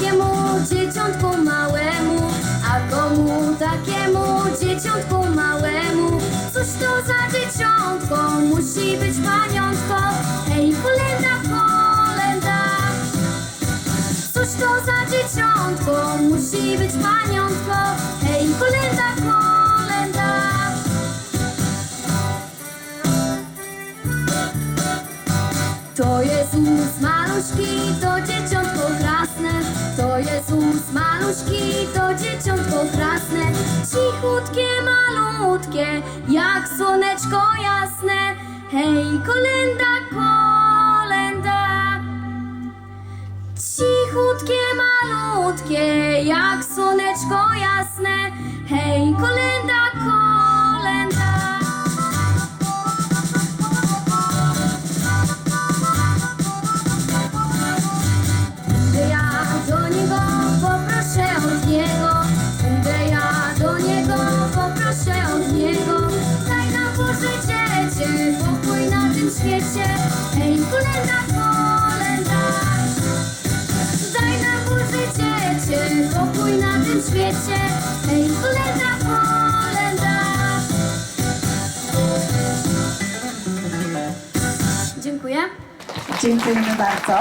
takiemu dzieciątku małemu, a komu takiemu dzieciątku małemu. Cóż to za dzieciątko, musi być paniątko, hej kolenda, kolenda. Cóż to za dzieciątko, musi być paniątko, hej kolenda, kolenda. To jest Jezus, maluszki, to dzieciątko. Maluśki, to dzieciątko krasne. Cichutkie, malutkie, jak słoneczko jasne. Hej, kolenda, kolenda. Cichutkie, malutkie, jak słoneczko jasne. Świecie. Hej, kolenda, kolenda. Daj nam Boże dziecię, pokój na tym świecie. Hej, kolenda, kolenda. Dziękuję. Dziękujemy bardzo.